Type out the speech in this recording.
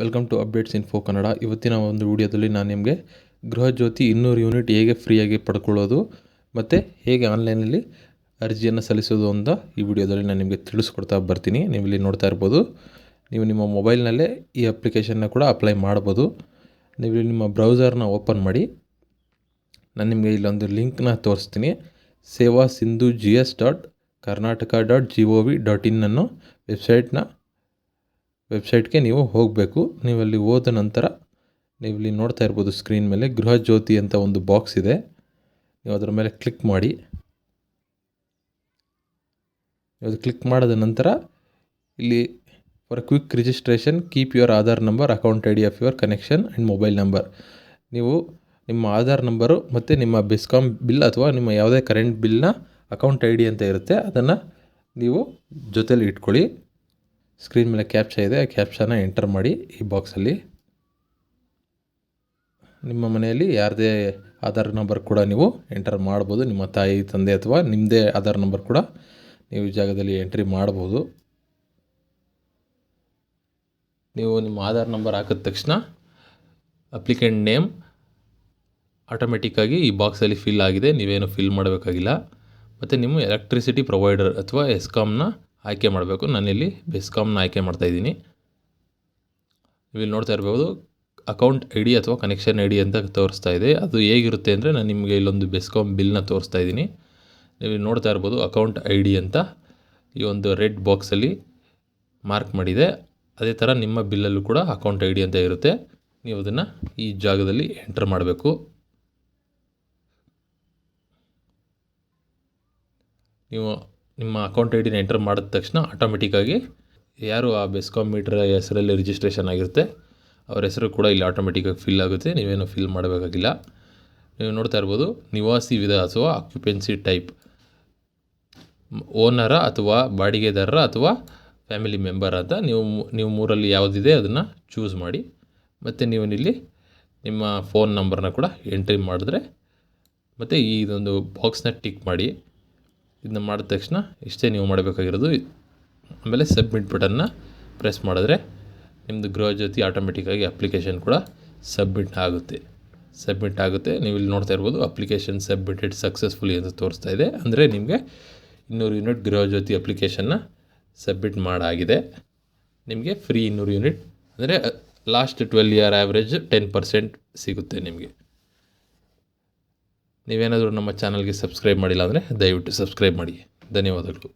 Welcome to updates info Kannada ಇವತ್ತಿನ ಒಂದು ವಿಡಿಯೋದಲ್ಲಿ ನಾನು ನಿಮಗೆ ಗೃಹಜ್ಯೋತಿ ಇನ್ನೂರು ಯೂನಿಟ್ ಹೇಗೆ ಫ್ರೀಯಾಗಿ ಪಡ್ಕೊಳ್ಳೋದು ಮತ್ತು ಹೇಗೆ ಆನ್ಲೈನಲ್ಲಿ ಅರ್ಜಿಯನ್ನು ಸಲ್ಲಿಸೋದು ಅಂತ ಈ ವಿಡಿಯೋದಲ್ಲಿ ನಾನು ನಿಮಗೆ ತಿಳಿಸ್ಕೊಡ್ತಾ ಬರ್ತೀನಿ. ನೀವು ಇಲ್ಲಿ ನೋಡ್ತಾ ಇರ್ಬೋದು. ನೀವು ನಿಮ್ಮ ಮೊಬೈಲ್ನಲ್ಲೇ ಈ ಅಪ್ಲಿಕೇಶನ್ನ ಕೂಡ ಅಪ್ಲೈ ಮಾಡ್ಬೋದು. ನೀವು ಇಲ್ಲಿ ನಿಮ್ಮ ಬ್ರೌಸರ್ನ ಓಪನ್ ಮಾಡಿ. ನಾನು ನಿಮಗೆ ಇಲ್ಲೊಂದು ಲಿಂಕ್ನ ತೋರಿಸ್ತೀನಿ. Seva Sindhu G S dot Karnataka dot G O V dot in ಅನ್ನೋ ವೆಬ್ಸೈಟ್ನ ವೆಬ್ಸೈಟ್ಗೆ ನೀವು ಹೋಗಬೇಕು. ನೀವು ಅಲ್ಲಿ ಹೋದ ನಂತರ ನೀವು ಇಲ್ಲಿ ನೋಡ್ತಾ ಇರ್ಬೋದು ಸ್ಕ್ರೀನ್ ಮೇಲೆ ಗೃಹ ಜ್ಯೋತಿ ಅಂತ ಒಂದು ಬಾಕ್ಸ್ ಇದೆ. ನೀವು ಅದರ ಮೇಲೆ ಕ್ಲಿಕ್ ಮಾಡಿ. ನೀವು ಅದು ಕ್ಲಿಕ್ ಮಾಡಿದ ನಂತರ ಇಲ್ಲಿ for quick registration, keep your Aadhaar number, account I D of your connection and mobile number. ನೀವು ನಿಮ್ಮ ಆಧಾರ್ ನಂಬರು ಮತ್ತು ನಿಮ್ಮ ಬಿಸ್ಕಾಮ್ ಬಿಲ್ ಅಥವಾ ನಿಮ್ಮ ಯಾವುದೇ ಕರೆಂಟ್ ಬಿಲ್ನ ಅಕೌಂಟ್ ಐ ಡಿ ಅಂತ ಇರುತ್ತೆ. ಅದನ್ನು ನೀವು ಜೊತೇಲಿ ಇಟ್ಕೊಳ್ಳಿ. ಸ್ಕ್ರೀನ್ ಮೇಲೆ ಕ್ಯಾಪ್ಚಾ ಇದೆ, ಆ ಕ್ಯಾಪ್ಚಾನ ಎಂಟರ್ ಮಾಡಿ ಈ ಬಾಕ್ಸಲ್ಲಿ. ನಿಮ್ಮ ಮನೆಯಲ್ಲಿ ಯಾರದೇ ಆಧಾರ್ ನಂಬರ್ ಕೂಡ ನೀವು ಎಂಟರ್ ಮಾಡ್ಬೋದು. ನಿಮ್ಮ ತಾಯಿ, ತಂದೆ ಅಥವಾ ನಿಮ್ಮದೇ ಆಧಾರ್ ನಂಬರ್ ಕೂಡ ನೀವು ಈ ಜಾಗದಲ್ಲಿ ಎಂಟ್ರಿ ಮಾಡ್ಬೋದು. ನೀವು ನಿಮ್ಮ ಆಧಾರ್ ನಂಬರ್ ಹಾಕಿದ ತಕ್ಷಣ ಅಪ್ಲಿಕೆಂಟ್ ನೇಮ್ ಆಟೋಮೆಟಿಕ್ಕಾಗಿ ಈ ಬಾಕ್ಸಲ್ಲಿ ಫಿಲ್ ಆಗಿದೆ. ನೀವೇನು ಫಿಲ್ ಮಾಡಬೇಕಾಗಿಲ್ಲ. ಮತ್ತು ನಿಮ್ಮ ಎಲೆಕ್ಟ್ರಿಸಿಟಿ ಪ್ರೊವೈಡರ್ ಅಥವಾ ಎಸ್ಕಾಮ್ನ ಆಯ್ಕೆ ಮಾಡಬೇಕು. ನಾನಿಲ್ಲಿ ಬೆಸ್ಕಾಮ್ನ ಆಯ್ಕೆ ಮಾಡ್ತಾಯಿದ್ದೀನಿ ನೀವು ಇಲ್ಲಿ ನೋಡ್ತಾ ಇರ್ಬೋದು, ಅಕೌಂಟ್ ಐ ಡಿ ಅಥವಾ ಕನೆಕ್ಷನ್ ಐ ಡಿ ಅಂತ ತೋರಿಸ್ತಾ ಇದೆ. ಅದು ಹೇಗಿರುತ್ತೆ ಅಂದರೆ ನಾನು ನಿಮಗೆ ಇಲ್ಲೊಂದು ಬೆಸ್ಕಾಮ್ ಬಿಲ್ನ ತೋರಿಸ್ತಾ ಇದ್ದೀನಿ. ನೀವು ನೋಡ್ತಾ ಇರ್ಬೋದು, ಅಕೌಂಟ್ ಐ ಡಿ ಅಂತ ಈ ಒಂದು ರೆಡ್ ಬಾಕ್ಸಲ್ಲಿ ಮಾರ್ಕ್ ಮಾಡಿದೆ. ಅದೇ ಥರ ನಿಮ್ಮ ಬಿಲ್ಲಲ್ಲೂ ಕೂಡ ಅಕೌಂಟ್ ಐ ಡಿ ಅಂತ ಇರುತ್ತೆ. ನೀವು ಅದನ್ನು ಈ ಜಾಗದಲ್ಲಿ ಎಂಟರ್ ಮಾಡಬೇಕು. ನೀವು ನಿಮ್ಮ ಅಕೌಂಟ್ ಐ ಡಿನ ಎಂಟರ್ ಮಾಡಿದ ತಕ್ಷಣ ಆಟೋಮೆಟಿಕ್ಕಾಗಿ ಯಾರು ಆ ಬೆಸ್ಕಾಮ್ ಮೀಟರ್ ಹೆಸರಲ್ಲಿ ರಿಜಿಸ್ಟ್ರೇಷನ್ ಆಗಿರುತ್ತೆ, ಅವ್ರ ಹೆಸರು ಕೂಡ ಇಲ್ಲಿ ಆಟೋಮೆಟಿಕ್ಕಾಗಿ ಫಿಲ್ ಆಗುತ್ತೆ. ನೀವೇನು ಫಿಲ್ ಮಾಡಬೇಕಾಗಿಲ್ಲ. ನೀವು ನೋಡ್ತಾ ಇರ್ಬೋದು, ನಿವಾಸಿ ವಿಧ ಅಥವಾ ಆಕ್ಯುಪೆನ್ಸಿ ಟೈಪ್ ಓನರ ಅಥವಾ ಬಾಡಿಗೆದಾರರ ಅಥವಾ ಫ್ಯಾಮಿಲಿ ಮೆಂಬರ್ ಅಂತ ನೀವು ನೀವು ಮೂರಲ್ಲಿ ಯಾವುದಿದೆ ಅದನ್ನು ಚೂಸ್ ಮಾಡಿ. ಮತ್ತು ನೀವು ಇಲ್ಲಿ ನಿಮ್ಮ ಫೋನ್ ನಂಬರ್ನ ಕೂಡ ಎಂಟ್ರಿ ಮಾಡಿದ್ರೆ ಮತ್ತು ಈ ಇದೊಂದು ಬಾಕ್ಸ್ನ ಟಿಕ್ ಮಾಡಿ. ಇದನ್ನ ಮಾಡಿದ ತಕ್ಷಣ ಇಷ್ಟೇ ನೀವು ಮಾಡಬೇಕಾಗಿರೋದು ಆಮೇಲೆ ಸಬ್ಮಿಟ್ ಬಟನ್ನ ಪ್ರೆಸ್ ಮಾಡಿದ್ರೆ ನಿಮ್ಮದು ಗೃಹ ಜ್ಯೋತಿ ಆಟೋಮೆಟಿಕ್ಕಾಗಿ ಅಪ್ಲಿಕೇಶನ್ ಕೂಡ ಸಬ್ಮಿಟ್ ಆಗುತ್ತೆ. ಸಬ್ಮಿಟ್ ಆಗುತ್ತೆ. ನೀವು ಇಲ್ಲಿ ನೋಡ್ತಾ ಇರ್ಬೋದು ಅಪ್ಲಿಕೇಶನ್ ಸಬ್ಮಿಟೆಡ್ ಸಕ್ಸಸ್ಫುಲಿ ಅಂತ ತೋರಿಸ್ತಾ ಇದೆ. ಅಂದರೆ ನಿಮಗೆ ಇನ್ನೂರು ಯೂನಿಟ್ ಗೃಹ ಜ್ಯೋತಿ ಅಪ್ಲಿಕೇಶನ್ನ ಸಬ್ಮಿಟ್ ಮಾಡಾಗಿದೆ. ನಿಮಗೆ ಫ್ರೀ ಇನ್ನೂರು ಯೂನಿಟ್ ಅಂದರೆ last twelve year average ten percent ಸಿಗುತ್ತೆ ನಿಮಗೆ. ನೀವೇನಾದರೂ ನಮ್ಮ ಚಾನಲ್ಗೆ ಸಬ್ಸ್ಕ್ರೈಬ್ ಮಾಡಿಲ್ಲ ಅಂದರೆ ದಯವಿಟ್ಟು ಸಬ್ಸ್ಕ್ರೈಬ್ ಮಾಡಿ. ಧನ್ಯವಾದಗಳು.